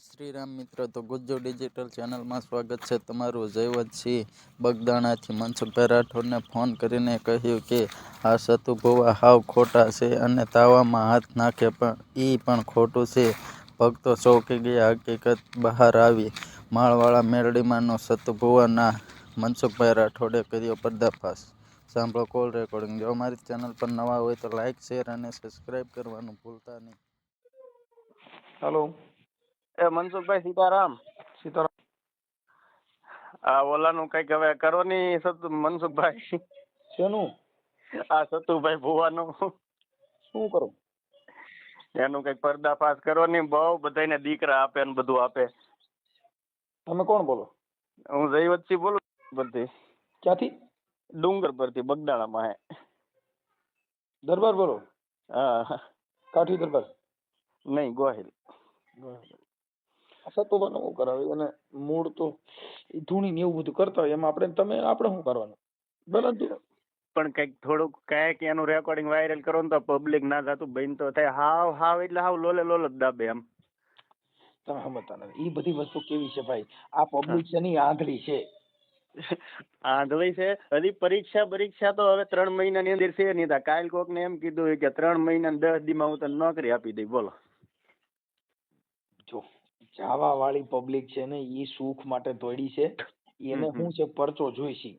શ્રી રામ મિત્રો, તો ગુજ્જુ ડિજિટલ ચેનલમાં સ્વાગત છે તમારું જયવતસિંહ બગદાણાથી. મનસુખભાઈ રાઠોડને ફોન કરીને કહ્યું કે આ સતુ ભુવા હાવ ખોટા છે અને તાવામાં હાથ નાખે પણ એ પણ ખોટું છે. ભક્તો ચોંકી ગયા, હકીકત બહાર આવી. માળવાળા મેરડીમાંનો સતુ ભુવાના મનસુખભાઈ રાઠોડે કર્યો પર્દાફાશ. સાંભળો કોલ રેકોર્ડિંગ. જો અમારી ચેનલ પર નવા હોય તો લાઇક શેર અને સબસ્ક્રાઈબ કરવાનું ભૂલતા નહીં. હેલો મનસુખભાઈ સીતારામ. સીતારામ. આ ઓલાનું કંઈક હવે કરો ની સતુ મનસુખભાઈ. શેનું? આ સતુભાઈ ભુવાનું. શું કરું? એનું કંઈક પર્દાફાશ કરો ની બહુ બધાને દીકરા આપે ને બધું આપે. તમે કોણ બોલો? હું જયવતસિંહ બોલું પરથી ક્યાંથી? ડુંગર પરથી બગદાણામાં હે. દરબાર બોલો? હા. કાઠી દરબાર? નહીં ગોહિલ. સતોબાનો શું કરાવે અને મૂળ તો ધૂણી ને એવું બધું કરતા હોય એમાં આપણે તમે આપણે શું કરવાનું? બરાબર પણ કંઈક થોડુંક કાંઈક એનું રેકોર્ડિંગ વાયરલ કરો ને તો પબ્લિક ના થતું બહેન તો થાય હાવ હાવ એટલે હાવ લોલે લોલ જ દાબે એમ. તમે સમજતા નથી. ઈ બધી વસ્તુ કેવી છે ભાઈ? આ પબ્લિક છે ની આંધળી છે. આંધળી છે? હજી પરીક્ષા પરીક્ષા તો હવે ત્રણ મહિનાની અંદર છે નહીં કાલ કોક ને એમ કીધું કે ત્રણ મહિના દસ દસમાં હું તને નોકરી આપી દઈ બોલો. જાવા વાળી પબ્લિક છે ને ઈ સુખ માટે તોડી છે. એને. શું છે પરચો જોઈશી.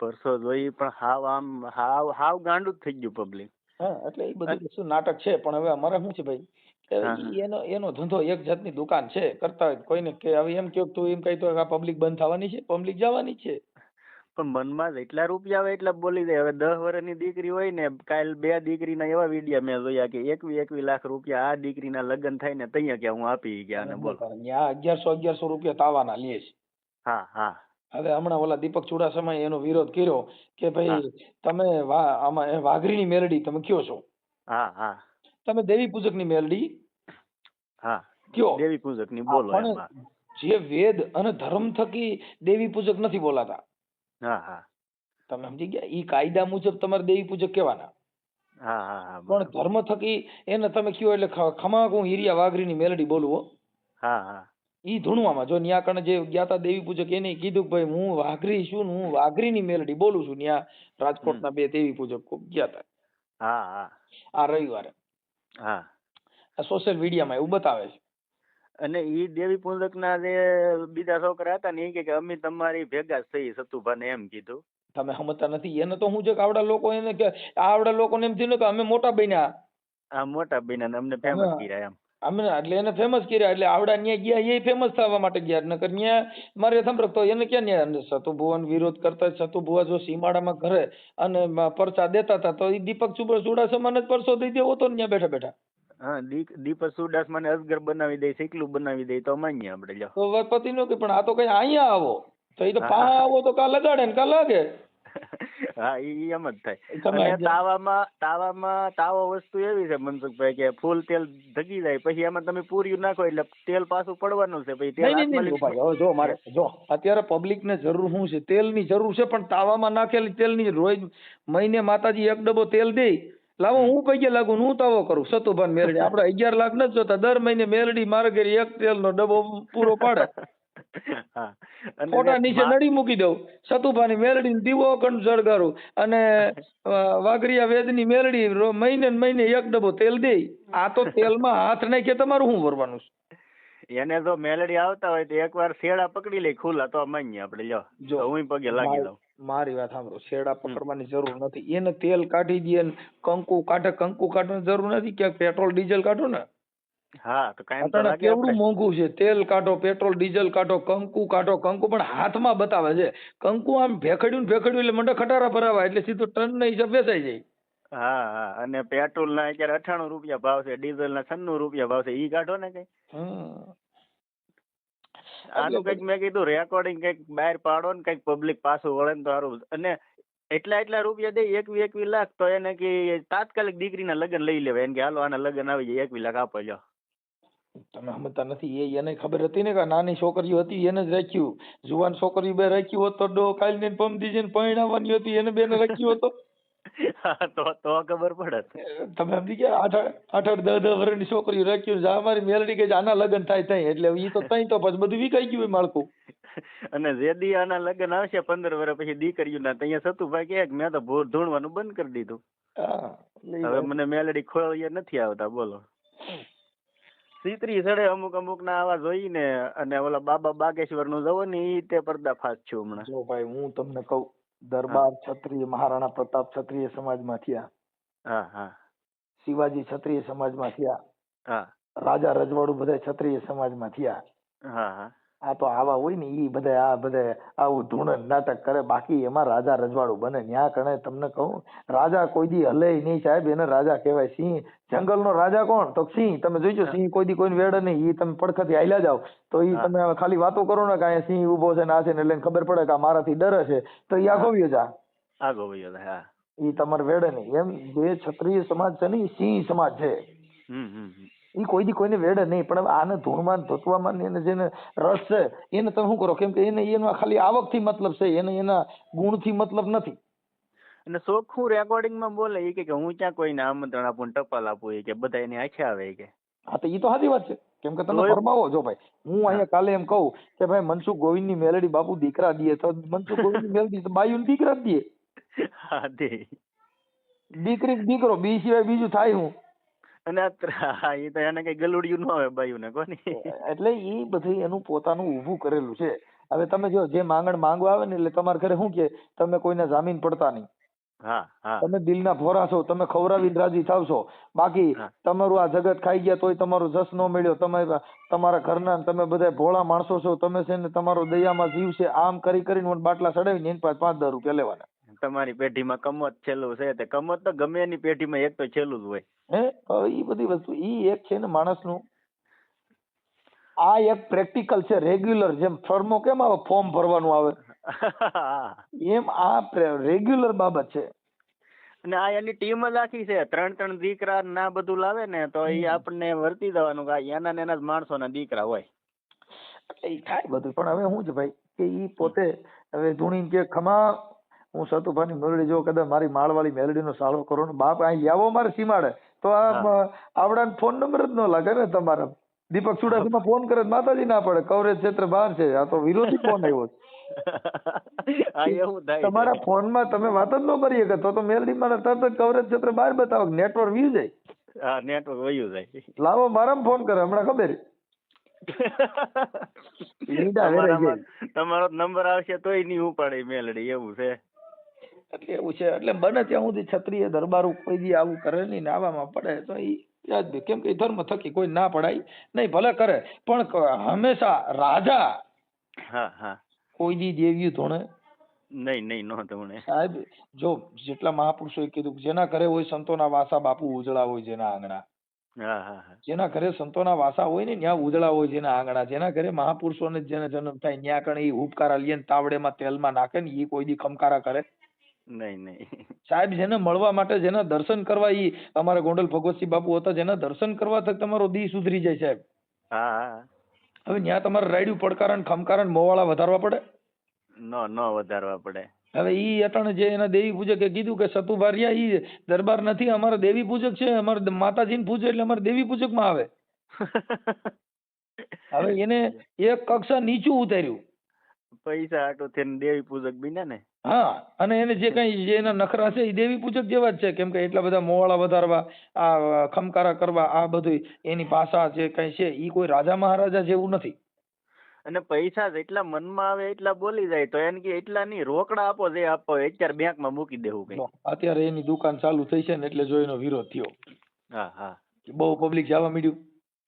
પરસો જોઈ પણ હાવ આમ હાવ હાવ ગાંડું જ થઈ ગયું પબ્લિક હા એટલે એ બધું શું નાટક છે પણ હવે અમારે શું છે ભાઈ? હા, એનો એનો ધંધો એક જાતની દુકાન છે કરતા હોય કોઈને કે હવે એમ કે તું એમ કહી તો આ પબ્લિક બંધ થવાની છે? પબ્લિક જવાની છે. પણ મનમાં જેટલા રૂપિયા આવે એટલા બોલી દે. હવે દસ વર્ષની દીકરી હોય ને કાલ બે દીકરીના એવા વિડીયા મેં જોયા કે એકવી એકવી લાખ રૂપિયા આ દીકરીના લગ્ન થાય ને તૈયા કે હું આપી ગયા ને બોલ અગિયારસો અગિયારસો રૂપિયા તાવાના લે છે. હા હા. હવે હમણાં ઓલા દીપક ચુડાસમાએ એનો વિરોધ કર્યો કે ભાઈ તમે આમાં વાઘરીની મેલડી તમે કયો છો? હા હા. તમે દેવી પૂજકની મેલડી હા. કયો? દેવી પૂજકની બોલો જે વેદ અને ધર્મ થકી દેવી પૂજક નથી બોલાતા. હા હા. તમે સમજી ગયા? ઈ કાયદા મુજબ તમારે દેવી પૂજક કહેવાના. હા હા હા પણ ધર્મ થકી એને તમે કયો એટલે ખમા હું હિરિયા વાઘરીની મેલડી બોલવો હો. હા ઈ ધૂણવામાં જો ન્યા કણે જે જ્ઞાતા દેવી પૂજક એને કીધું કે ભાઈ હું વાઘરી છું ને હું વાઘરીની મેલડી બોલું છું ન્યા રાજકોટના બે દેવી પૂજક ગયા તા. હા હા. આ રવિવારે. હા. આ સોશિયલ મીડિયામાં એવું બતાવે છે. અને ઈ દેવી પૂજક ના જે બીજા છોકરા હતા ને એ કે અમે તમારી ભેગા જ થઈ સતુભાને એમ કીધું. તમે સમજતા નથી. એને તો હું છે કે આવડા લોકો એને કે આવડા લોકોને એમ થયું કે અમે મોટા બન્યા. આ મોટા બેન અમને ફેમસ કર્યા એમ. અમે એટલે એને ફેમસ કર્યા. એટલે આવડા ન્યા ગયા એ ફેમસ થવા માટે ગયા. નકર ન્યા મારે સાંભળો તો એને ક્યાં ન્યા સતુભુવન વિરોધ કરતા સતુભુવા જો સીમાડામાં ઘરે અને પરચા દેતા હતા તો ઈ દીપક ચુડા ચુડાસમાને જ પરસો દઈ દેવો તો ન્યા બેઠા બેઠા. હા દીપ દીપક સુરદાસ મને અજગર બનાવી દે શીકલું બનાવી દે તો માનીએ આપણે લ્યો. તો પતિ નો કે પણ આ તો કઈ અહીંયા આવો. તો એ તો પા આવો તો કા લગાડે ને કા લાગે? હા ઈ એમ જ થાય. અને તાવામાં તાવામાં તાવો વસ્તુ એવી છે મનસુખભાઈ કે ફૂલ તેલ ધગી જાય પછી એમાં તમે પૂર્યું નાખો એટલે તેલ પાછું પડવાનું છે પછી તેલ જો મારે જો અત્યારે પબ્લિક ને જરૂર શું છે? તેલની જરૂર છે પણ તાવામાં નાખેલી તેલની રોજ મહિને માતાજી એક ડબ્બો તેલ દે લાવો હું પૈકે લાગુ? હું તાવો કરું? સતુભાન મેરડી. આપણે અગિયાર લાખ નથી જોતા દર મહિને મેરડી મારે ઘરે એક તેલનો ડબ્બો પૂરો પાડે. ફોટા નીચે નડી મૂકી દઉં. સતુભાની મેરડી દીવો અખંડ જળગારું? અને વાઘરિયા વેદની મેરડી મહિને મહિને એક ડબ્બો તેલ દે. આ તો તેલમાં હાથ નાખીએ તમારું શું ભરવાનું છે? એને જો મેલડી આવતા હોય તો એકવાર શેડા પકડી લઈ ખુલ્લા તો માન્ય આપણે લ્યો. જો, હું પગે લાગી લઉં મારી વાત સાંભળો શેડા પકડવાની જરૂર નથી. એને તેલ કાઢી દે ને કંકુ કાઢે કંકુ કાઢવાની જરૂર નથી ક્યાંક પેટ્રોલ ડીઝલ કાઢો ને. હા તો કાંઈ તો કેવડું મોંઘું છે? તેલ કાઢો પેટ્રોલ ડીઝલ કાઢો કંકુ કાઢો કંકુ પણ હાથમાં બતાવે છે. કંકુ આમ ભેખડ્યું ને ભેખડ્યું એટલે મંડે ખટારા ભરાવા એટલે સીધું ટન ના હિસાબ વેચાઈ જાય. હા હા અને પેટ્રોલ ના અત્યારે અઠાણું રૂપિયા ભાવ છે ડીઝલ ના છન્નું રૂપિયા ભાવ છે ઈ કાઢો ને કઈ. આનું કંઈક મેં કીધું રેકોર્ડિંગ કંઈક બહાર પાડો ને કંઈક પબ્લિક પાછું વળે ને તો સારું. અને એટલા એટલા રૂપિયા દે એકવી એકવી લાખ તો એને કે તાત્કાલિક દીકરીના લગ્ન લઈ લેવાય. એને કે હાલો આના લગ્ન આવી જાય એકવી લાખ આપો જો તમે સમજતા નથી એ એને ખબર હતી ને કે નાની છોકરીઓ હતી એને જ રાખ્યું. જુવાન છોકરી બે રાખ્યું હોત તો ડો કાલ ને પમદી જઈને પરણાવવાની હતી એને બેને રાખ્યું હતો તો તો ખબર પડે. તમે સમજી ગયા આઠ આઠ આઠ આઠ દસ દસ વર્ષની છોકરીઓ રાખ્યું છે અમારી મેલડી કે આના લગ્ન થાય તઈ. એટલે ઈ તો તઈ તો પછી બધું વિકાઈ ગયું માળખું. અને જે દી આના લગ્ન આવશે પંદર વર્ષ પછી દીકરીઓના ત્યાં સતુભાઈ કહે કે મેં તો ભૂર ધૂણવાનું બંધ કરી દીધું. હવે મને મેલડી ખોળીએ નથી આવતા બોલો. સીતરી સડે અમુક અમુક ના આવા જોઈને અને ઓલા બાબા બાગેશ્વરનું જવો ને એ તે પર્દાફાશ છું હમણાં. ભાઈ હું તમને કહું દરબાર ક્ષત્રિય મહારાણા પ્રતાપ ક્ષત્રિય સમાજમાં થયા. શિવાજી ક્ષત્રિય સમાજમાં થયા. રાજા રજવાડું બધા ક્ષત્રિય સમાજમાં થયા. આ તો આવા હોય ને ઈ બધા આ બધા આવું ધૂણન નાટક કરે બાકી એમાં રાજા રજવાડું બને. ન્યા કણે તમને કહું રાજા કોઈ દી હલે નહીં સાહેબ એને રાજા કહેવાય સિંહ. જંગલનો રાજા કોણ? તો સિંહ. તમે જોઈજો સિંહ કોઈ દી કોઈને વેડે નહીં. ઈ તમે પડખેથી હાલ્યા જાવ તો ઈ તમે ખાલી વાતો કરો ને કે અહીંયા સિંહ ઊભો છે ને આ છે ને એટલે ખબર પડે કે આ મારાથી ડરે છે. તો એ આગોવ્યો જા. આગો હા. ઈ તમારે વેડે નહીં. એમ જે ક્ષત્રિય સમાજ છે ને એ સિંહ સમાજ છે. હમ હમ. ઈ કોઈ દી કોઈને વેડે નહીં પણ આને ધૂળમાં ધોતવામાં એને જેને રસ છે એને તમે શું કરો? કેમ કે એને એનો ખાલી આવકથી મતલબ છે એને એના ગુણથી મતલબ નથી. અને ચોખ્ખું રેકોર્ડિંગમાં બોલે એ કે હું ક્યાં કોઈને આમંત્રણ આપું ટપાલ આપું એ કે બધા એની આંખે આવે કે. હા તો ઈ તો સાચી વાત છે. કેમ કે તમે ફરમાવો જો ભાઈ હું અહીંયા કાલે એમ કહું કે ભાઈ મનસુખ ગોવિંદની મેલડી બાપુ દીકરા દે તો મનસુખ ગોવિંદની મેલડી તો બાયુ દીકરા દીએ હા દીકરી દીકરો બી સિવાય બીજું થાય હું. અને ઈ તો એને કઈ ગલુડિયું ન આવે બાયું ને કોની એટલે એ બધું એનું પોતાનું ઊભું કરેલું છે. હવે તમે જો જે માંગણ માંગવા આવે ને એટલે તમારા ઘરે શું કે તમે કોઈને જામીન પડતા નહીં. તમે દિલના ભોરા છો તમે ખવરાવી રાજી થાવ છો બાકી તમારું આ જગત ખાઈ ગયા તોય તમારો જસ ન મળ્યો. તમે તમારા ઘરના તમે બધા ભોળા માણસો છો. તમે છે ને તમારો દયામાં જીવ છે. આમ કરી કરીને બાટલા ચડાવીને એની પાસે પાંચ હજાર રૂપિયા લેવાના. તમારી પેઢીમાં કમત છેલ્લું છે તે કમત તો ગમે એની પેઢીમાં એક તો છેલ્લું જ હોય. હે? ઈ બધી વસ્તુ ઈ એક છે ને માણસનું આ એક પ્રેક્ટિકલ છે રેગ્યુલર જેમ ફોર્મો કેમ આવે? ફોર્મ ભરવાનું આવે. એમ આ રેગ્યુલર બાબત છે. અને આ એની ટીમ જ આખી છે ત્રણ ત્રણ દીકરા ના બધું લાવે ને તો એ આપણને વર્તી દેવાનું કે એના ને એના જ માણસોના દીકરા હોય. એટલે ઈ થાય બધું પણ હવે શું છે ભાઈ કે ઈ પોતે હવે ધૂણી કે ખમા હું સતુભાની મેલડી જો કદાચ મારી માળવાળી મેલડીનો સાળો કરો ને બાપ અહીં આવો મારે સીમાડે. તો આ આવડા ફોન નંબર જ ન લાગે ને તમારા. દીપક ચુડાસમા ફોન કરે માતાજી ના પડે. કવરેજ ક્ષેત્ર બહાર છે. આ તો વિરોધી ફોન આવ્યો છે. તમારા ફોનમાં તમે વાત જ ન કરી શકે તો તો મેલડી મારે તરત જ કવરેજ ક્ષેત્ર બહાર બતાવો નેટવર્ક વ્યુ જાય. હા નેટવર્ક વયું જાય. લાવો મારા ફોન કરે હમણાં ખબર તમારો નંબર આવશે તોય નહીં ઉપાડે મેલડી એવું છે. એટલે એવું છે. એટલે બને ત્યાં સુધી ક્ષત્રિય દરબારો કોઈ દી આવું કરે નહીં ને આવામાં પડે તો એ યાદ કેમ કે ધર્મ થકી કોઈ ના પડાય નહીં ભલે કરે પણ હંમેશા રાજા હા હા. કોઈ દી દેવ્યું ધોણે. નહીં નહીં નો તમને સાહેબ જો જેટલા મહાપુરુષોએ કીધું જેના ઘરે હોય સંતોના વાસા બાપુ ઉજળા હોય જેના આંગણા. જેના ઘરે સંતોના વાસા હોય ને ત્યાં ઉજળા હોય જેના આંગણા. જેના ઘરે મહાપુરુષોને જેને જન્મ થાય ત્યાં કણે ઈ હુબકારા લે ને તાવડેમાં તેલમાં નાખે ને એ કોઈ દી ખમકારા કરે. નહીં નહીં. સાહેબ જેને મળવા માટે જેના દર્શન કરવા ઈ અમારા ગોંડલ ભગવતસિંહ બાપુ હતા જેના દર્શન કરવા તક તમારો દી સુધરી જાય સાહેબ. હા હા. હવે ત્યાં તમારે રાયડું પડકારણ ખમકારણ મોવાળા વધારવા પડે? ન ન વધારવા પડે. હવે ઈ અટણ જે એના દેવી પૂજકે કીધું કે સતુભારિયા ઈ દરબાર નથી અમારા દેવી પૂજક છે અમારે માતાજીને પૂજે એટલે અમારે દેવી પૂજકમાં આવે. હવે એને એક કક્ષા નીચું ઉતાર્યું. પૈસા આટો થઈને દેવી પૂજક બીને ને? હા અને એને જે કઈ એના નખરા છે એ દેવી પૂજક જેવા જ છે. કેમ કે એટલા બધા મોવાળા વધારવા આ ખમકારા કરવા આ બધું એની પાસા જે કઈ છે એ કોઈ રાજા મહારાજા જેવું નથી. અને પૈસા જેટલા મનમાં આવે એટલા બોલી જાય તો એને કે એટલા નહીં રોકડા આપો જે આપો અત્યારે બેંકમાં મૂકી દેવું કઈ અત્યારે એની દુકાન ચાલુ થઈ છે ને એટલે જો એનો વિરોધ થયો. હા હા. બહુ પબ્લિક જવા મળ્યું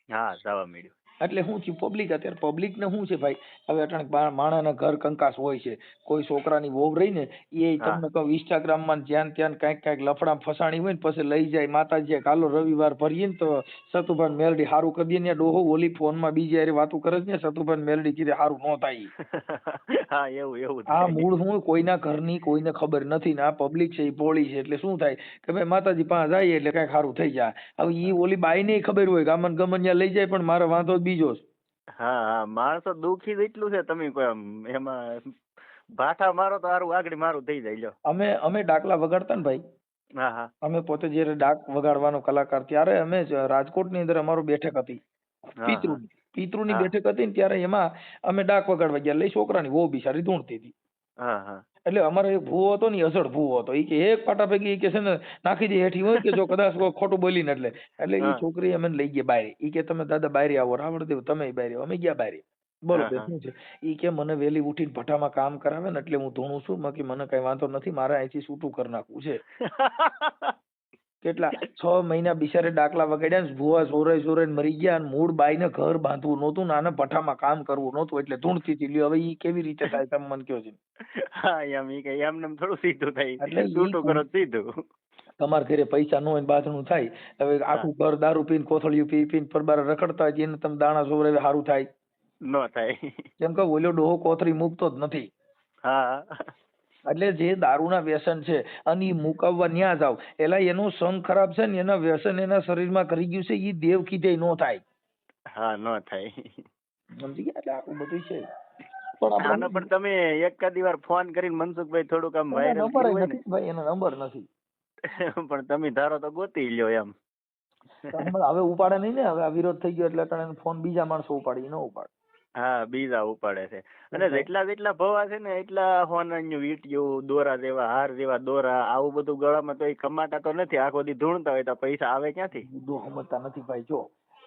હા જવા મળ્યું એટલે શું થયું પબ્લિક અત્યારે પબ્લિક ને શું છે ભાઈ? હવે અટાણે માણસના ઘર કંકાસ હોય છે. કોઈ છોકરાની વહુ રહી ને એ હા. તમને કહું ઇન્સ્ટાગ્રામમાં જ્યાં ત્યાં કાંઈક કાંઈક લફડા ફસાણી હોય ને પછી લઈ જાય. માતાજી કાલો રવિવાર ભરીએ ને તો સતુભાન મેલડી સારું કરી દે ને ડોહો ઓલી ફોનમાં બીજી હારે વાતું કરે છે ને સતુભાન મેલડી કીધે સારું ન થાય હા એવું એવું આ મૂળ હું કોઈના ઘરની કોઈને ખબર નથી ને આ પબ્લિક છે એ પોળી છે એટલે શું થાય? કે ભાઈ માતાજી પાસે જાય એટલે કાંઈક સારું થઈ જાય. હવે ઈ ઓલી બાઈને ખબર હોય ગામન ગમન લઈ જાય પણ મારો વાંધો જ બીજો છે. હા હા માણસો દુખી જ એટલું છે તમે કોઈ એમાં ભાઠા મારો તો હારું આગળ મારું થઈ જાય લ્યો. અમે અમે ડાકલા વગાડતા ને ભાઈ. હા હા. અમે પોતે જયારે ડાક વગાડવાનો કલાકાર ત્યારે અમે રાજકોટ રાજકોટની અંદર અમારું બેઠક હતી. પિતૃ પિતૃની હા. બેઠક હતી ને ત્યારે એમાં અમે ડાક વગાડવા ગયા. લઈ છોકરાની વહુ બિચારી ધૂણતી હતી. હા હા. એટલે અમારો એક ભૂવો હતો ને અઝડ ભૂવો હતો. એ કે એક પાટા ભેગી ઈ કે છે ને નાખી દે હેઠી હોય કે જો કદાચ ખોટું બોલીને એટલે. એટલે એ છોકરી અમે લઈ ગયા બારે. ઈ કે તમે દાદા બારે આવો રાવણદેવ તમે બારે અમે ગયા બારે. બોલો. શું છે? ઈ કે મને વેલી ઉઠીને ભઠ્ઠામાં કામ કરાવે ને એટલે હું ધૂણું છું. બાકી મને કઈ વાંધો નથી મારે અહીંથી છૂટું કરી નાખવું છે. કેટલા? છ મહિના બિચારે ડાકલા વગાડ્યા ને ભૂવા સોરે સોરે મરી ગયા અને મૂળ બાઈને ઘર બાંધવું નહોતું ને આને ભઠ્ઠામાં કામ કરવું નહોતું એટલે ધૂણથી હતી લ્યો હવે ઈ કેવી રીતે થાય તમે મને કહો છો. હા એમ ઈ કે એમને એમ થોડું સીધું થાય. એટલે ઈ કરો સીધું. તમારા ઘરે પૈસા ન હોય ને બાથણું થાય. હવે આખું ઘર દારૂ પીને કોથળિયું પી પીને પરબાર રખડતા હોય એને તમે દાણા સોરે સારું થાય. ન થાય. કેમ કે ઓલો ડોહો કોથળી મૂકતો જ નથી. હા. એટલે જે દારૂના વ્યસન છે અને એ મુકાવવા ન્યા જાવ. એટલે એનું સંગ ખરાબ છે ને એના વ્યસન એના શરીરમાં કરી ગયું છે એ દેવ કીધે નો થાય. હા નો થાય. સમજી ગયા? એટલે આખું બધું છે. પણ પણ તમે એકાદી વાર ફોન કરીને મનસુખભાઈ થોડુંક આમ વાયરલ ભાઈ એનો નંબર નથી. પણ તમે ધારો તો ગોતી લ્યો એમ. હવે ઉપાડે નહીં ને હવે આ વિરોધ થઈ ગયો એટલે ફોન બીજા માણસો ઉપાડી ન ઉપાડે. હા બીજા ઉપાડે છે. અને જેટલા જેટલા ભવા છે ને એટલા હોનાનું વીંટિયું દોરા જેવા હાર જેવા દોરા આવું બધું ગળામાં તો એ કમાતા તો નથી. આખો દી ધૂણતા હોય તો પૈસા આવે ક્યાંથી? સમજતા નથી ભાઈ. જો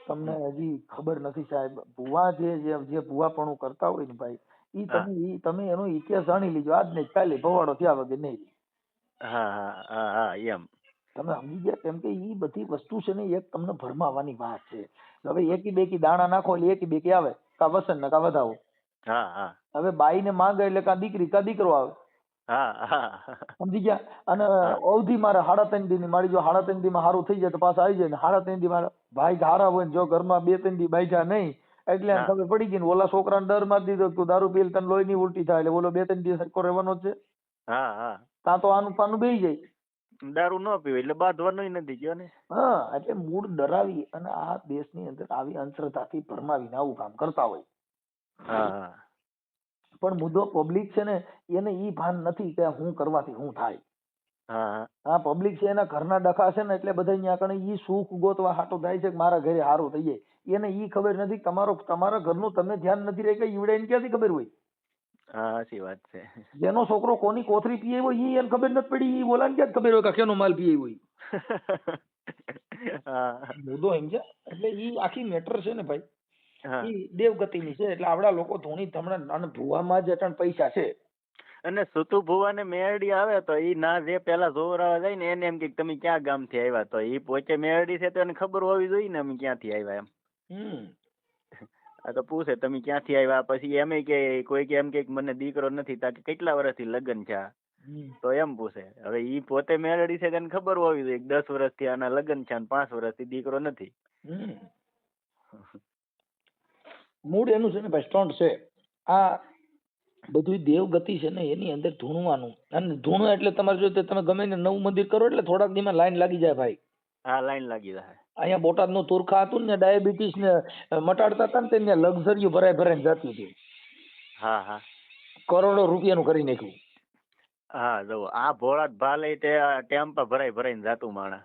તમને હજી ખબર નથી સાહેબ ભુવા જે જે ભુવાપણું કરતા હોય ને ભાઈ ઈ તમે ઈ તમે એનો ઇતિહાસ જાણી લીજો. આજ નહીં પહેલે ભવાડો થયા વગર નહીં. હા હા હા હા એમ. તમે સમજી ગયા? કેમ કે ઈ બધી વસ્તુ છે ને એક તમને ભરમાવાની વાત છે. હવે એકી બેકી દાણા નાખો એટલે એકી બેકી આવે. કા વસન ને કા વધાવો. હા હા. હવે બાઈ ને માંગે એટલે કા દીકરી કા દીકરો આવે. હા હા. સમજી ગયા? અને અવધિ મારે હાડા ત્રણ દી ની મારી જો હાડા ત્રણ દી માં સારું થઈ જાય તો પાછા આવી જાય ને હાડા ત્રણ દી મારે ભાઈ હારા હોય ને જો ઘરમાં બે ત્રણ દી બાઈજા નહીં એટલે તમે ખબર પડી ગઈ ને ઓલા છોકરાને ડર મારી દીધો તું દારૂ પીલ તને લોહી ની ઉલટી થાય એટલે ઓલો બે ત્રણ દી સરખો રહેવાનો છે. હા હા. ત્યાં તો આનું પાનું બેહી જાય. દારૂ ન પીવે એટલે બાંધવાનું નથી ગયો ને. હા એટલે મૂળ ડરાવી અને આ દેશની અંદર આવી અંધશ્રદ્ધાથી ભરમાવીને આવું કામ કરતા હોય. હા હા. પણ મુદ્દો પબ્લિક છે ને એને ઈ ભાન નથી કે હું કરવાથી હું થાય. હા આ પબ્લિક છે એના ઘરના ડખા છે ને એટલે બધા અહીંયા કણે ઈ સુખ ગોતવા હાટો થાય છે કે મારા ઘરે સારું થઈ જાય. એને ઈ ખબર નથી તમારો તમારા ઘરનું તમે ધ્યાન નથી રહે કે ઈવડે ક્યાંથી ખબર હોય? હા સાચી વાત છે. જેનો છોકરો કોની કોથરી પીએ હોય ઈ એને ખબર નથી પડી ઈ બોલાને ક્યાં ખબર હોય કે કેનો માલ હોય હા. મુદ્દો સમજ્યા છે એટલે ઈ આખી મેટર છે ને ભાઈ. ઈ દેવગતિની છે એટલે આપડા લોકો ધોની ધમણા અને ભૂવામાં જ અટણ પૈસા છે. અને સુતુ ભુવા ને મેરડી આવે તો ઈ ના જે પેલા જોવરાવા જાય ને એને એમ કે તમે ક્યાં ગામથી આવ્યા? તો ઈ પોતે મેરડી છે તો એને ખબર હોવી જોઈએ ને અમે ક્યાંથી આવ્યા એમ. હમ. આ તો પૂછે તમે ક્યાંથી આવ્યા? પછી એમ કે કોઈ કે એમ કે મને દીકરો નથી તા કે કેટલા વર્ષથી લગ્ન છે આ? તો એમ પૂછે હવે ઈ પોતે મેરડી છે તેને ખબર હોવી જોઈએ કે દસ વર્ષથી આના લગ્ન છે અને પાંચ વર્ષથી દીકરો નથી. હમ. મૂળ એનું છે ને ભાઈ સ્ટોન્ટ છે. આ બધું દેવગતિ છે ને એની અંદર ધૂણવાનું. અને ધૂણું એટલે તમારે જો તે તમે ગમે ને નવું મંદિર કરો એટલે થોડાક દીમાં લાઈન લાગી જાય ભાઈ. આ લાઈન લાગી જાય. અહીંયા બોટાદનું તુરખા હતું ને ડાયાબિટીસ ને મટાડતા હતા ને તેને લક્ઝરીઓ ભરાય ભરાઈને જતી હતી. હા હા. કરોડો રૂપિયાનું કરી નાખ્યું. હા જો આ ભોળાત ભાલે તે ટેમ્પા ભરાય ભરાઈને જાતું માણા.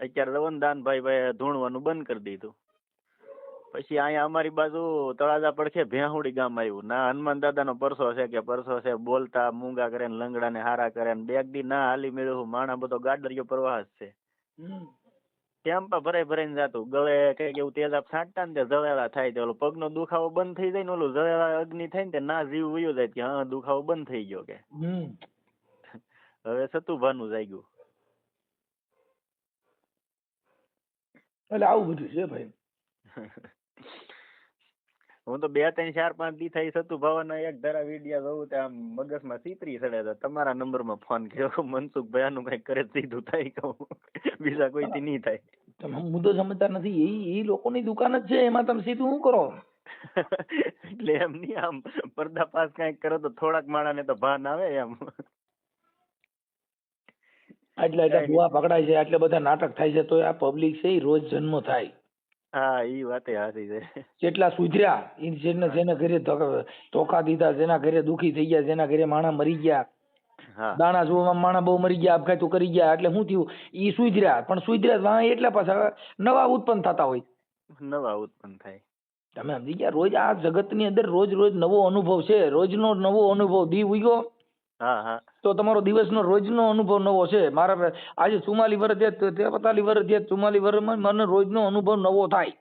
અત્યારે જવો દાનભાઈ ભાઈ ધૂણવાનું બંધ કરી દીધું. પછી અહીંયા અમારી બાજુ તળાજા પડખે ભેહુડી ગામ આવ્યું. ના હનુમાન દાદાનો પરસો છે કે પરસો છે બોલતા મૂંગા કરે ને લંગડા ને હારા કરે ને બેગ દી ના હાલી મેળવું. માણા બધો ગાડરિયો પ્રવાહ છે. ટેમ્પા ભરાઈ ભરાઈને જાતું. ગળે કંઈક એવું તેજાબ છાંટતા ને તે જળેલા થાય તે ઓલો પગનો દુખાવો બંધ થઈ જાય ને ઓલું જળેલા અગ્નિ થાય ને તે ના જીવ વયો જાય કે હા દુખાવો બંધ થઈ ગયો કે. હવે સતુભાનું જાગ્યું. એટલે આવું બધું છે ભાઈ. હું તો બે ત્રણ ચાર પાંચ દી થઈ સતુ ભવન એક ધારા વિડિયા જોઉં તે આમ મગજમાં સીતરી ચડે તો તમારા નંબરમાં ફોન કર્યો મનસુખભાઈ આનું કઈ કરે સીધું થાય કહું બીજા કોઈથી નહીં થાય. તમે મુદ્દો સમજતા નથી. એ એ લોકોની દુકાન જ છે એમાં તમે સીધું શું કરો? એટલે એમ નહીં આમ પડદા પાસ કંઈક કરો તો થોડાક માણાને તો ભાન આવે એમ. એટલે એટલે ભૂવા પકડાય છે એટલે બધા નાટક થાય છે તો આ પબ્લિક છે એ રોજ જન્મ થાય. હા ઈ વાતે હારી છે. જેટલા સુધર્યા ઈ જેને જેના ઘરે ધોકા- દીધા જેના ઘરે દુખી થઈ ગયા જેના ઘરે માણા મરી ગયા. દાણા જોવામાં માણા બહુ મરી ગયા આપઘાતો કરી ગયા. એટલે શું થયું? ઈ સુધર્યા પણ સુધર્યા વાં એટલા પાછા નવા ઉત્પન્ન થતા હોય. નવા ઉત્પન્ન થાય. તમે સમજી ગયા? રોજ આ જગતની અંદર રોજ રોજ નવો અનુભવ છે. રોજનો નવો અનુભવ દી ઉગ્યો. તો તમારો દિવસનો રોજનો અનુભવ નવો છે. મારા આજે ચુમ્માલી વર્ષ થયા તો તેતાલીસ વર્ષ થયા ચુમ્માલી વર્ષમાં મને રોજનો અનુભવ નવો થાય.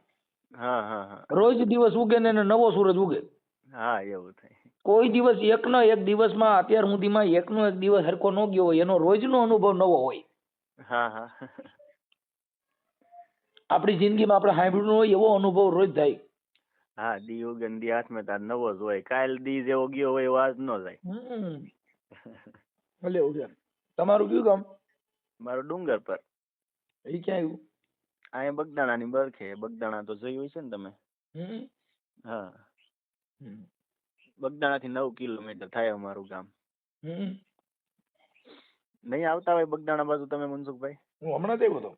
રોજ દિવસ ઉગે ને નવો સૂરજ ઉગે. હા એવું થાય. કોઈ દિવસ એકનો એક દિવસમાં અત્યાર સુધીમાં એકનો એક દિવસ હરકો ન ગયો હોય એનો રોજનો અનુભવ નવો હોય. હા હા. આપણી જિંદગીમાં આપણે સાંભળ્યું હોય એવો અનુભવ રોજ થાય. હા દી ઉગન દી હાથમાં તાર નવો જ હોય. કાલ દી જેવો ગયો હોય એવો આજ નો જાય એવું છે. તમારું કયું ગામ? મારું ડુંગર પર. એ ક્યાં આવ્યું અહીંયા બગદાણાની બરખે બગદાણા તો જોયું છે ને તમે? હમ. હા. બગદાણા થી નવ કિલોમીટર થાય અમારું ગામ. હમ. નહીં આવતા હોય બગદાણા બાજુ તમે મનસુખભાઈ? હું હમણાં જ આવ્યો હતો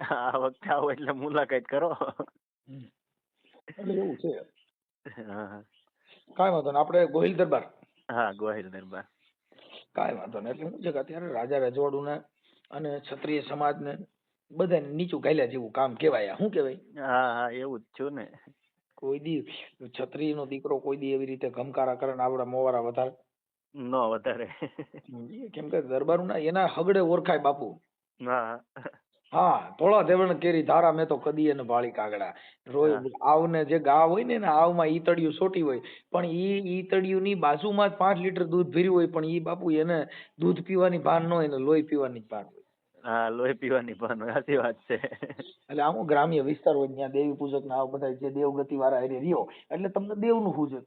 આ વખતે આવો એટલે મુલાકાત કરો. એટલે એવું છે. હા હા. કાંઈ વાંધો નહીં. આપણે ગોહિલ દરબાર. હા ગોહિલ દરબાર. કાંઈ વાંધો નહીં. એટલે શું છે કે અત્યારે રાજા રજવાડુને અને ક્ષત્રિય સમાજને બધાને નીચું ગાયલા જેવું કામ કહેવાય. આ. શું કહેવાય? હા હા એવું જ છું ને. કોઈ દી નો દીકરો કોઈ દી એવી રીતે ગમકારા કરે ને આવડા મોવારા વધારે. નો વધારે. કેમ કે દરબારું ના એના હગડે ઓળખાય બાપુ. હા. હા ધોળા ધેવણ કેરી ધારા મેં તો કદી એને ભાળી કાગડા આવ આવને જે ગા હોય ને એના આવમાં ઈતળિયું સોટી હોય પણ ઈ ઈતળિયું ની બાજુમાં જ પાંચ લીટર દૂધ ભર્યું હોય પણ ઈ બાપુ એને દૂધ પીવાની ભાન ન હોય ને લોહી પીવાની જ ભાન હોય. હા લોહી પીવાની ભાન હોય, સાચી વાત છે. એટલે આમ ગ્રામ્ય વિસ્તાર હોય ત્યાં દેવી પૂજક ના આવા બધા જે દેવગતિ વાળા હારે રહ્યો એટલે તમને દેવનું હા વાત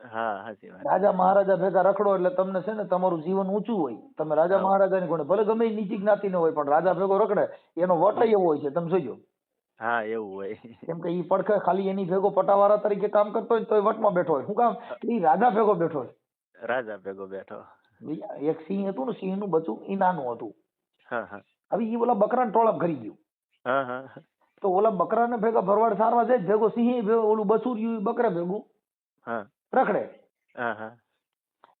રાજા મહારાજા ભેગા રખડો એટલે તમને છે ને તમારું જીવન ઊંચું હોય. તમે રાજા મહારાજા ની કોણે ભલે ગમે નીચી જ્ઞાતિ જ્ઞાતિનો હોય પણ રાજા ભેગો રખડે એનો વટ એવો હોય છે તમે જોજો હા એવું હોય. કેમ કે ઈ પડખે ખાલી એની ભેગો પટાવાળા તરીકે કામ કરતો હોય તો વટમાં બેઠો હોય. શું કામ? એ રાજા ભેગો બેઠો હોય. રાજા ભેગો બેઠો. એક સિંહ હતું ને સિંહનું બચ્ચું ઈ નાનું હતું. હવે ઈ ઓલા બકરાને ટોળપ કરી ગયું. તો ઓલા બકરાને ભેગા ભરવાડ સારવા જાય ભેગો સિંહ ભેગો ઓલું બચુર્યું બકરા ભેગું. હા. રખડે.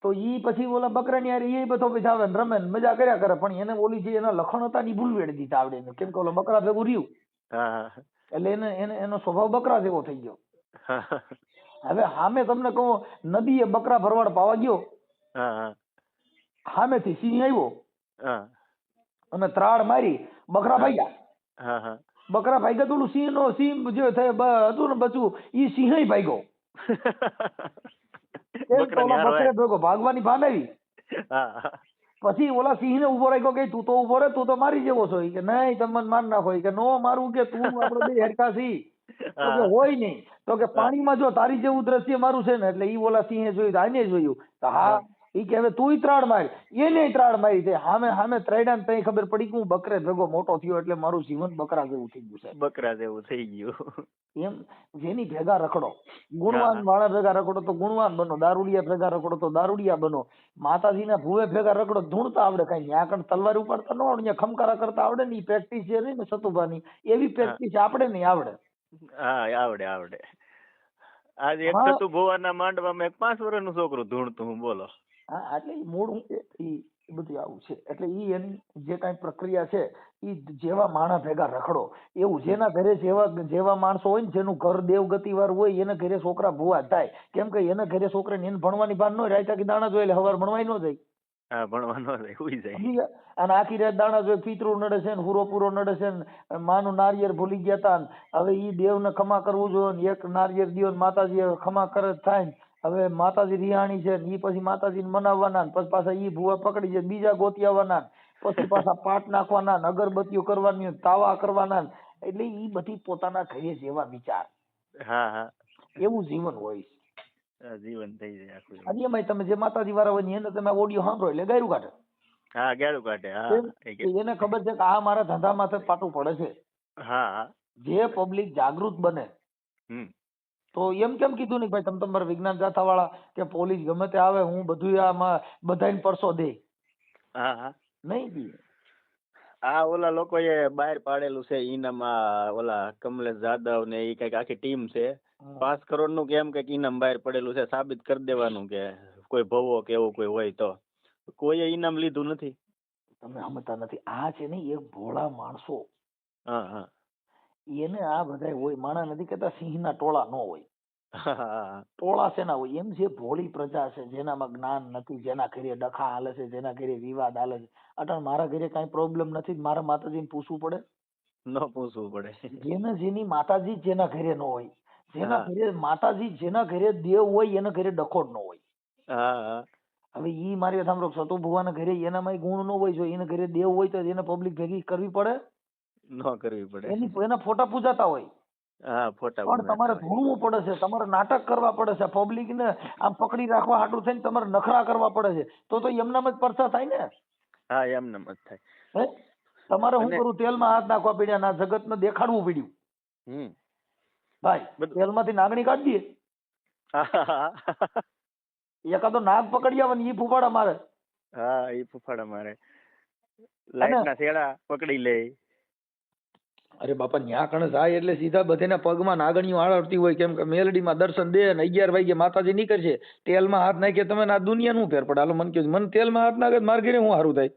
તો ઈ પછી ઓલા બકરાની હારે એ બધો પછી રમે ને મજા કર્યા કરે પણ એને ઓલી જે એના લખણ હતા ની ભૂલવેડી દીધા આવડે. કેમ કે ઓલો બકરા ભેગું રહ્યું. એટલે એને એને એનો સ્વભાવ બકરા જેવો થઈ ગયો. હવે સામે તમને કહું નદી એ બકરા ભરવાડ પાવા ગયો. હા હા. સામેથી સિંહ આવ્યો. અને ત્રાડ મારી બકરા ભાગ્યા. હા હા. બકરા ભાગ્યા તો ઓલું સિંહ નો સિંહ જે થાય હતું ને બચું ઈ સિંહ ભાગ્યો. ભેગો ભાગવાની ભાન હા. પછી ઓલા સિંહ ને ઊભો રાખ્યો કે તું તો ઊભો રે તું તો મારી જેવો છો. કે નહીં તમને માર નાખો. કે નો મારું કે તું આપડે બે હેરકા તો હોય નહીં. તો કે પાણીમાં જો તારી જેવું દ્રશ્ય મારું છે ને એટલે ઈ ઓલા સિંહે જોયું આને જોયું. તો હા. ઈ કે હવે તું ત્રાડ મારી. એને ત્રાડ મારી છે. હામે હામે ત્રડ્યા ને તઈ ખબર પડી કે હું બકરે ભેગો મોટો થયો એટલે મારું જીવન બકરા જેવું થઈ ગયું છે. બકરા જેવું થઈ ગયું. એમ જેની ભેગા રખડો. ગુણવાન વાળા ભેગા રખડો તો ગુણવાન બનો. દારૂડિયા ભેગા રખડો તો દારૂડિયા બનો. માતાજીના ભૂવે ભેગા રખડો ધૂણતા આવડે કઈ ન્યા આગળ તલવાર ઉપાડતા ન આવડે ખમકારા કરતા આવડે ને પ્રેક્ટિસ જે રહી ને સતુભાની એવી પ્રેક્ટિસ આપણે નહીં આવડે. હા આવડે આવડે. આજે એક તો તું ભુવાના માંડવામાં એક પાંચ વર્ષનું છોકરું ધૂણતું હું બોલો. હા એટલે મૂળ ઈ બધું આવું છે. એટલે એ એની જે કાંઈ પ્રક્રિયા છે એ જેવા માણસ ભેગા રખડો. એવું જેના ઘરે જેવા જેવા માણસો હોય ને જેનું ઘર દેવગતિ વાળું હોય એને ઘરે છોકરા ભૂવા થાય. કેમ કે એને ઘરે છોકરાને એને ભણવાની ભાન ન રાયતા કે દાણા જોઈ એટલે હવાર ભણવાય ન જાય. હા ભણવાનો જાય અને આખી રાત દાણા જોઈ પિતરું નડે છે ને હુરો પૂરો નડે છે ને માનું નારિયેર ભૂલી ગયા તા હવે ઈ દેવને ખમા કરવું જોઈએ ને એક નારિયેળ દિયો ને માતાજી ખમા કરે થાય ને હવે માતાજી રિહાણી છે ને ઈ પછી માતાજીને મનાવવાના ને પછી પાછા ઈ ભૂવા પકડી જાય બીજા ગોતી આવવાના ને પછી પાછા પાટ નાખવાના ને અગરબત્તીઓ કરવાની ને તાવા કરવાના ને એટલે ઈ બધી પોતાના ઘરે જેવા વિચાર. હા હા. એવું જીવન હોય જીવન થઈ જાય આખું અને તમે જે માતાજી વાળા હોય ને એને તમે ઓડિયો સાંભળો એટલે ગાયરું કાઢે. હા ગેરું કાઢે હા એને ખબર છે કે આ મારા ધંધા માથે પાટું પડે છે. હા જે પબ્લિક જાગૃત બને તો એમ કેમ કીધું નહીં ભાઈ તમે તમારા વિજ્ઞાન ગાથા વાળા કે પોલીસ ગમે તે આવે હું બધું આમાં બધાને પરસો દે. હા હા. નહીં દે આ ઓલા લોકોએ બહાર પાડેલું છે ઈનામમાં ઓલા કમલેશ જાદવ ને એ કંઈક આખી ટીમ છે. પાંચ કરોડનું કેમ કંઈક ઇનામ બહાર પડેલું છે સાબિત કરી દેવાનું કે કોઈ ભવો કે એવું કોઈ હોય તો. કોઈએ ઇનામ લીધું નથી. તમે સમજતા નથી આ છે ને એક ભોળા માણસો. હા હા. એને આ બધા હોય. માણા નથી કહેતા સિંહના ટોળા ન હોય. ટોળા શેના હોય? એમ જે ભોળી પ્રજા છે જેનામાં જ્ઞાન નથી જેના ઘરે ડખા હાલે છે જેના ઘરે વિવાદ હાલે છે. અટાણ મારા ઘરે કાંઈ પ્રોબ્લેમ નથી? મારા માતાજીને પૂછવું પડે? ન પૂછવું પડે. જેને જેની માતાજી જેના ઘરે ન હોય. જેના ઘરે માતાજી જેના ઘરે દેવ હોય એના ઘરે ડખો ન હોય. હવે ઈ મારી વાત સાંભળો. સતુ ભુવાના ઘરે એનામાં ગુણ ન હોય જો એના ઘરે દેવ હોય તો એને પબ્લિક ભેગી કરવી પડે? ન કરવી પડે. એની એના ફોટા પૂજાતા હોય. હા ફોટા પણ તમારે ભણવું પડે છે તમારે નાટક કરવા પડે છે પબ્લિક ને આમ પકડી રાખવા હાટું થઈને તમારે નખરા કરવા પડે છે તો તો એમનામ જ પરસા થાય ને? હા એમને જ થાય. તમારે હું કરું? તેલમાં હાથ નાખવા પડ્યા ના જગતને દેખાડવું પડ્યું. હમ. ભાઈ તેલમાંથી નાગણી કાઢી દઈએ. એકાદો નાગ પકડી આવે ને ઈ ફૂફાડા મારે. હા એ ફૂફાડા મારે. લાઈટ ના છેડા પકડી લે. અરે બાપા ન્યા કણ જાય એટલે સીધા બધેના પગમાં નાગણીઓ આળવતી હોય કેમ કે મેલડીમાં દર્શન દે અને અગિયાર વાગે માતાજી નીકળશે. તેલમાં હાથ નાખે તમે આ દુનિયાનું ફેર પડે હાલો મને કહ્યું મને તેલમાં હાથ નાખે મારે ઘરે હું સારું થાય?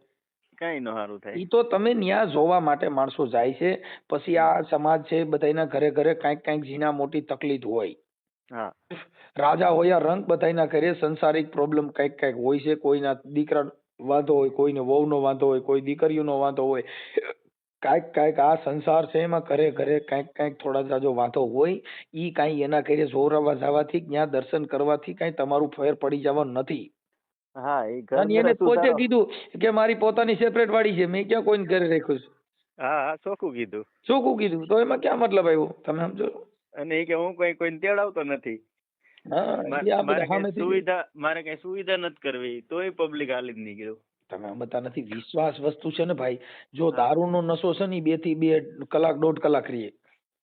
કઈ નો સારું થાય. ઈ તો તમે ન્યા જોવા માટે માણસો જાય છે. પછી આ સમાજ છે બધાના ઘરે ઘરે કાંઈક કાંઈક ઝીણા મોટી તકલીફ હોય. હા. રાજા હોય રંગ બધાના ઘરે સંસારિક પ્રોબ્લેમ કાંઈક કાંઈક હોય છે. કોઈના દીકરા વાંધો હોય કોઈને વહુનો વાંધો હોય કોઈ દીકરીઓનો વાંધો હોય. કાંઈક કાંઈક આ સંસાર છે એમાં ઘરે ઘરે કાંઈક કાંઈક થોડા જાજો વાંધો હોય ઈ કાંઈ એના ઘરે જોરાવા જવાથી ત્યાં દર્શન કરવાથી કાંઈ તમારું ફેર પડી જવાનું નથી. હા એ ઘર અને એને પોતે કીધું કે મારી પોતાની સેપરેટ વાડી છે મેં ક્યાં કોઈને ઘરે રાખ્યું છે? હા હા ચોખ્ખું કીધું. ચોખ્ખું કીધું. તો એમાં ક્યાં મતલબ આવ્યો? તમે સમજો? અને એ કે હું કોઈ કોઈને તેડાવતો નથી. હા મારે કઈ સુવિધા મારે કઈ સુવિધા નથી કરવી તોય પબ્લિક હાલી જ નીકળ્યું. તમે સમજતા નથી વિશ્વાસ વસ્તુ છે ને ભાઈ જો દારૂ દારૂનો નશો છે ને બેથી બે કલાક દોઢ કલાક રીએ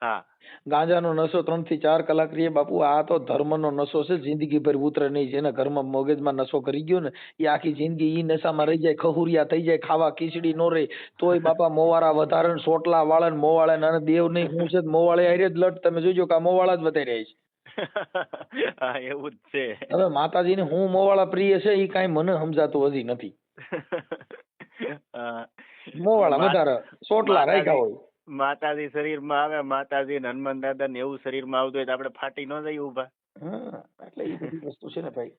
હા. ગાંજાનો નશો ત્રણથી ચાર કલાક રીએ બાપુ આ તો ધર્મનો નશો છે જિંદગી ભર ઉતરે નહીં જેના ઘરમાં મગજમાં નશો કરી ગયો ને એ આખી જિંદગી ઈ નશામાં રહી જાય ખહુરિયા થઈ જાય ખાવા ખીચડી નો રહે તોય બાપા મોવારા વધારે સોટલા વાળા ને મોવાળે ને અને દેવ નહીં હું છે મોવાળે હારે જ લટ તમે જોજો કે આ મોવાળા જ વધારે રહ્યા છે. એવું જ છે. હવે માતાજીને હું મોવાળા પ્રિય છે એ કાંઈ મને સમજાતું હજી નથી. મોવાળા વધારે સોટલા માતાજી- રાખ્યા હોય. માતાજી શરીરમાં આવે માતાજી ને હનુમાન દાદા ને એવું શરીરમાં આવતું હોય તો આપણે ફાટી ન જઈએ ઊભા એટલે એ બધી વસ્તુ છે ને ભાઈ.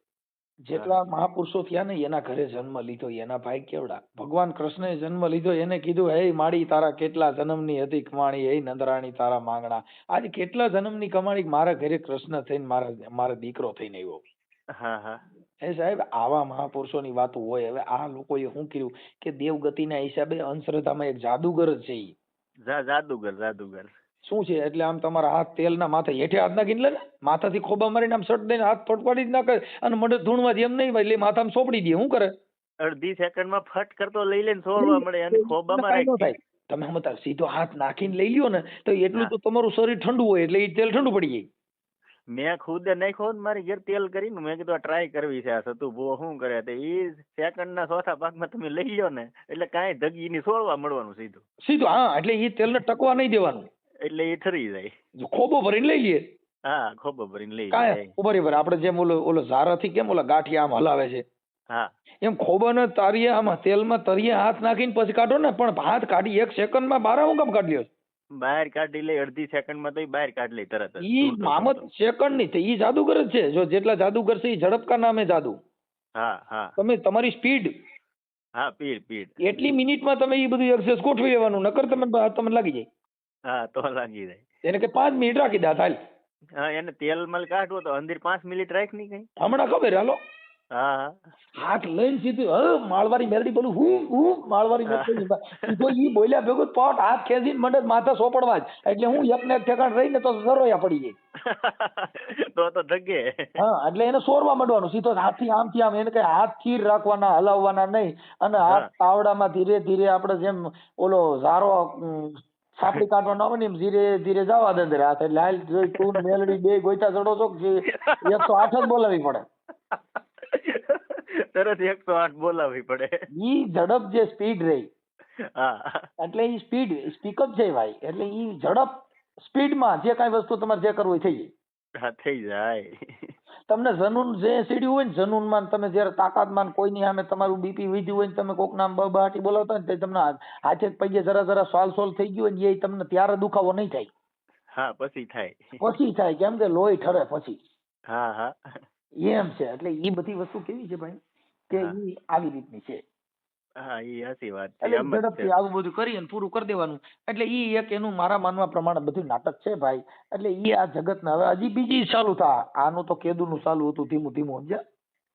જેટલા મહાપુરુષો થયા ને એના ઘરે જન્મ લીધો એના ભાઈ કેવડા? ભગવાન કૃષ્ણએ જન્મ લીધો એને કીધું હે માડી તારા કેટલા જન્મની હતી કમાણી હે નંદરાણી તારા માંગણા. આજે કેટલા જન્મની કમાણી મારા ઘરે કૃષ્ણ થઈને મારા મારા દીકરો થઈને આવ્યો. હા હા. એ સાહેબ આવા મહાપુરુષોની વાતો હોય. હવે આ લોકોએ શું કર્યું કે દેવગતિના હિસાબે અંધશ્રદ્ધામાં એક જાદુગર જ છે ઈ. જા જાદુગર જાદુગર. શું છે? એટલે આમ તમારા હાથ તેલના માથે હેઠે હાથ નાખીને લે ને. માથાથી ખોબા મારીને આમ સટ દઈને હાથ ફટફાડી જ નાખે અને મડે ધૂણવા જેમ નહીં હોય એટલે માથામાં સોપડી દે. શું કરે? અડધી સેકન્ડમાં ફટ કરતો લઈ લઈને સોરવા મળે અને ખોબામાં કાંઈ ન રાખી. થાય. તમે સમજતા સીધો હાથ નાખીને લઈ લ્યો ને તો એટલું હા. તો તમારું શરીર ઠંડુ હોય એટલે એ તેલ ઠંડુ પડી જાય. મેં ખુદ નાખ્યો ને મારી ઘેર તેલ કરીને મેં કીધું ટ્રાય કરવી છે આ સતુ ભૂવો શું કરે તો એ સેકન્ડ ના ચોથા ભાગમાં તમે લઈ લો ને એટલે કાંઈ ધગી ની સોળવા મળવાનું સીધું. સીધું હા એટલે એ તેલને ટકવા નહીં દેવાનું. એટલે એ ઠરી જાય. ખોબો ભરીને લઈ લઈએ હા ખોબો ભરીને લઈ જાય. ઉભરી ભરે આપણે જેમ ઓલો ઓલો ઝારાથી કેમ ઓલા ગાંઠિયા આમ હલાવે છે? હા. એમ ખોબાને તારીએ આમાં તેલમાં તરીએ હાથ નાખીને પછી કાઢો ને પણ હાથ કાઢી એક સેકન્ડમાં બારા હું કામ કાઢી લ્યો. બહાર કાઢી લે અડધી સેકન્ડમાં તો બહાર કાઢી લે તરત ઈ મામત સેકન્ડની નહીં ઈ જાદુગર જ છે. જો જેટલા જાદુગર છે ઈ ઝડપકા નામે જાદુ. હા હા. તમે તમારી સ્પીડ. હા પીડ સ્પીડ એટલી મિનિટમાં તમે ઈ બધું એક્સેસ ગોઠવી લેવાનું નકર તમે તમને લાગી જાય. હા તો લાગી જાય. એને કે પાંચ મિનિટ રાખી દા હાલ. હા એને તેલ મલ કાઢવો તો અંદર પાંચ મિનિટ રાખની કઈ. હમણાં ખબર હાલો. હાથ લઈને સીધું હ માળવારી મેરડી બોલું હું હું માળવારી મેરડી તો ઈ બોલ્યા ભેગું પોટ હાથ ખેંચીને મને માથા સોપડવા જ. એટલે હું યપને ઠેકાણ રહીને તો સરોયા પડી જાય. તો તો ધગે હા એટલે એને સોરવા માંડવાનું. સીધો હાથથી આમથી આમ એને કઈ હાથ સ્થિર રાખવાના હલાવવાના નહીં. અને હાથ. તાવડામાં ધીરે ધીરે આપણે જેમ ઓલો ઝારો સાપડી કાઢવાનો આવે ને એમ ધીરે ધીરે જવા દે હાથ. એટલે હાલ જોઈ તું મેલડી બે ગોઈતા ચડો છો એક તો આઠ જ બોલાવી પડે. તરત એકસો આઠ બોલાવી પડે. ઈ ઝડપ જે સ્પીડ રહી. હા. એટલે ઈ સ્પીડ સ્પીકઅપ છે ભાઈ. એટલે ઈ ઝડપ સ્પીડમાં જે કાંઈ વસ્તુ તમારે જે કરવું થઈ જાય. હા થઈ જાય. તમને જનૂન જે સીડ્યું હોય ને જનૂનમાં તમે જ્યારે તાકાતમાં કોઈની સામે તમારું બીપી વધ્યું હોય ને તમે કોક નામ બબાટી બોલાવતા ને તે તમને હાથે પૈયે પગે જરા જરા સોલ સોલ થઈ ગયું હોય ને એ તમને ત્યારે દુખાવો નહીં થાય. હા પછી થાય. પછી થાય. કેમ કે લોહી ઠરે પછી. હા હા. એમ છે. એટલે એ બધી વસ્તુ કેવી છે ભાઈ? કે ઈ આવી રીતની છે. હા એ હાચી વાત છે. એટલે એમ જ છે. ઝડપથી આવું બધું કરી અને પૂરું કરી દેવાનું. એટલે ઈ એક એનું મારા માનવા પ્રમાણે બધું નાટક છે ભાઈ. એટલે ઈ આ જગતના હવે હજી બીજી ચાલુ થા. આનું તો કેદુનું ચાલુ હતું ધીમું ધીમું સમજ્યા?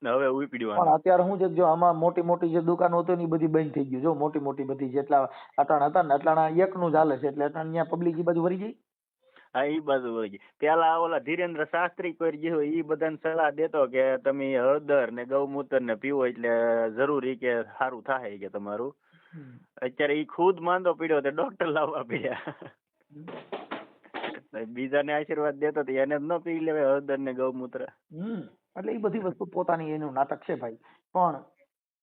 હવે પણ અત્યારે શું છે જો આમાં મોટી મોટી જે દુકાનો હતી એ બધી બંધ થઈ ગયું જો મોટી મોટી બધી જેટલા અટાણ હતા ને અટાણા એકનું ચાલે છે. એટલે અટાણ ત્યાં પબ્લિક ઈ બાજુ વળી ગઈ? હા એ બાજુ વળી ગઈ પેલા ઓલા ધીરેન્દ્ર શાસ્ત્રી કોઈ જે હોય ઈ બધાને સલાહ દેતો કે તમે હળદર ને ગૌમૂત્ર ને પીવો એટલે જરૂરી કે સારું થાય કે તમારું. અત્યારે એ ખુદ માંદો પીડ્યો તો ડોક્ટર લાવવા પીડ્યા. બીજાને આશીર્વાદ દેતો તો એને જ ન પી લેવાય હળદર ને ગૌમૂત્ર. એટલે એ બધી વસ્તુ પોતાની એનું નાટક છે ભાઈ. પણ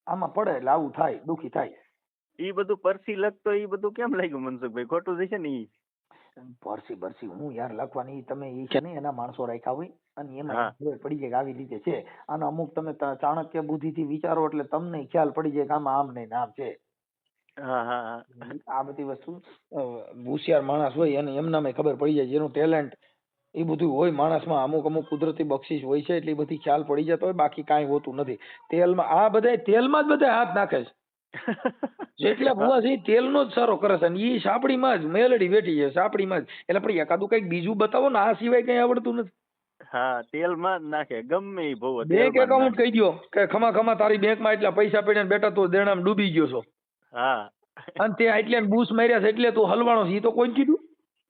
આમાં પડે એટલે આવું થાય દુખી થાય. એ બધું પરસી લખતો ઈ બધું કેમ લાગ્યું મનસુખભાઈ? ખોટું જશે ને ઈ? ભરસી ભરસી. હું યાર લખવાની તમે ઈ છે ને એના માણસો રાખ્યા હોય અને એમાં ખબર પડી જાય કે આવી રીતે છે. અને અમુક તમે ચાણક્ય બુદ્ધિથી વિચારો એટલે તમને ખ્યાલ પડી જાય કે આમાં આમ નહીં આમ છે આ બધી વસ્તુ હોશિયાર માણસ હોય અને એમનામાં ખબર પડી જાય જેનું ટેલેન્ટ એ બધું હોય માણસમાં અમુક અમુક કુદરતી બક્ષિસ હોય છે એટલે બધી ખ્યાલ પડી જતો હોય બાકી કાંઈ હોતું નથી. તેલમાં આ બધા તેલમાં જ બધા હાથ નાખે છે. જેટલા ભુવાજી તેલનો જ સારો કરે છે ઈ સાપડીમાં જ મેલડી બેઠી છે સાપડીમાં જ. એટલે પણ એકાદું કંઈક બીજું બતાવો ને આ સિવાય કઈ આવડતું નથી. હા તેલમાં જ નાખે ગમે ઈ ભવ બેંક એકાઉન્ટ કહી દો કે ખમા ખમા તારી બેંકમાં એટલા પૈસા પડ્યા ને બેટા તું દેણામાં ડૂબી ગયો છો. હા. અને તે એટલે બૂસ માર્યા છે એટલે તું હલવાનો છે એ તો કોઈ કીધું?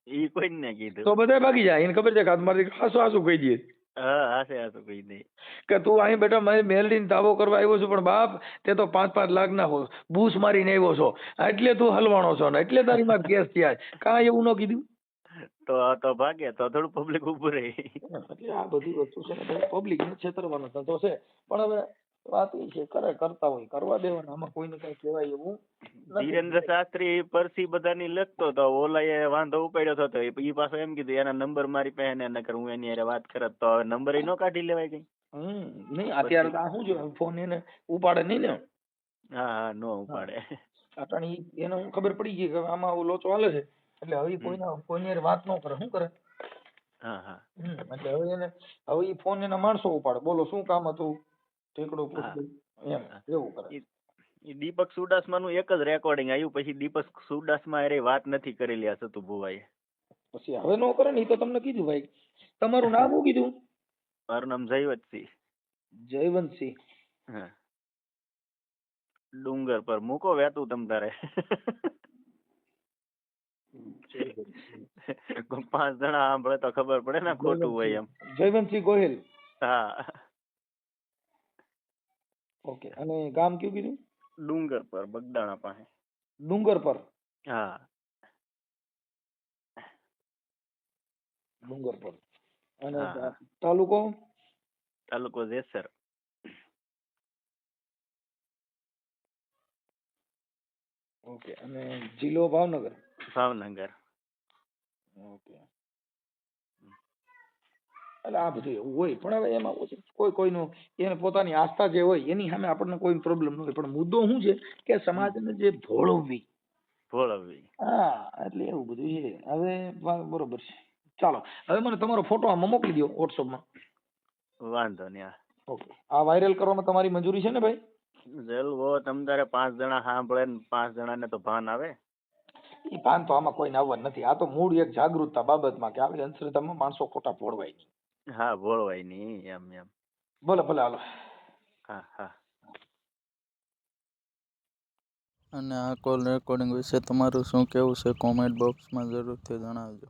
ઈ કોઈને કીધું. તો બધા ભાગી જાય એને ખબર છે કે આ મારી હાસુ હાસુ કહી દે. હા હાસે કહી દે કે તું અહીં બેટા મારી મેલડીને દાવો કરવા આવ્યો છું પણ બાપ તે તો પાંચ પાંચ લાખ ના હો બૂસ મારીને આવ્યો છો. એટલે તું હલવાણો છો ને એટલે તારી માં કેસ થયા. છે. એવું ન કીધું? તો તો ભાગે તો થોડું પબ્લિક ઉભું રહે. એટલે આ બધી વસ્તુ છે ને પબ્લિક ને છેતરવાનો ધંધો છે. પણ હવે વાત એ છે કરે કરતા હોય કરવા દેવાના. આમાં કોઈને કઈ કહેવાય એવું ધીરેન્દ્ર શાસ્ત્રી પરસી બધાની લખતો તો ઓલાએ વાંધો ઉપાડ્યો થતો એ પાછો એમ કીધું એના નંબર મારી પાસે ને નકર હું એની હારે વાત કરત તો હવે નંબર નો કાઢી લેવાય કઈ. હમ નહીં અત્યારે આ શું છે ફોન એને ઉપાડે નહીં ને? હા હા નો ઉપાડે. અટાણી એને ખબર પડી ગઈ કે આમાં આવો લોચો હાલે છે. એટલે હવે કોઈના કોઈની વાત ન કરે શું કરે? હા હા. એટલે હવે એને હવે એ ફોન એના માણસો ઉપાડે. બોલો શું કામ હતું? ઠેકડો એમ એવું કરે. દીપક સુડાસમા નું એક જ રેકોર્ડિંગ આવ્યું પછી દીપક સુડાસમા અરે વાત નથી કરેલી આ સતુ ભુવાએ પછી હવે નો કરે ને એ તો તમને કીધું ભાઈ. તમારું નામ શું કીધું? મારું નામ જયવંતસિંહ. જયવંતસિંહ. હા. ડુંગર પર મૂકો વેતું તમ તારે. પાંચ જણા સાંભળે તો ખબર પડે ને ખોટું હોય એમ. જયવંતસિંહ ગોહિલ. હા. ઓકે. અને ગામ કયું કીધું? ડુંગર પર બગદાણા પાસે. ડુંગર પર? હા. ડુંગર પર. અને તાલુકો? તાલુકો જેસર. ઓકે. અને જિલ્લો ભાવનગર? ભાવનગર. ઓકે. એટલે આ બધું એવું હોય. પણ હવે એમાં છે, કોઈ કોઈનું એને પોતાની આસ્થા જે હોય એની સામે આપણને કોઈ પ્રોબ્લેમ ન હોય. પણ મુદ્દો શું છે કે સમાજને જે ભોળવવી. ભોળવવી. હા એટલે એવું બધું છે. હવે બરોબર છે. ચાલો. હવે મને તમારો ફોટો આમાં મોકલી દો વોટ્સઅપમાં વાંધો નહીં. ઓકે. આ વાયરલ કરવામાં તમારી મંજૂરી છે ને ભાઈ? જલવો તમ તારે પાંચ જણા સાંભળે ને પાંચ જણાને તો ભાન આવે. એ ભાન તો આમાં કોઈને આવવાનું નથી. આ તો મૂળ એક જાગૃતતા બાબતમાં કે આવી અંધશ્રદ્ધામાં માણસો ખોટા ભોળવાય હા ભોળવાય નહીં એમ એમ. બોલો ભલે હાલો. હા હા. અને આ કોલ રેકોર્ડિંગ વિશે તમારું શું કહેવું છે? કોમેન્ટ બોક્સમાં જરૂરથી જણાવજો.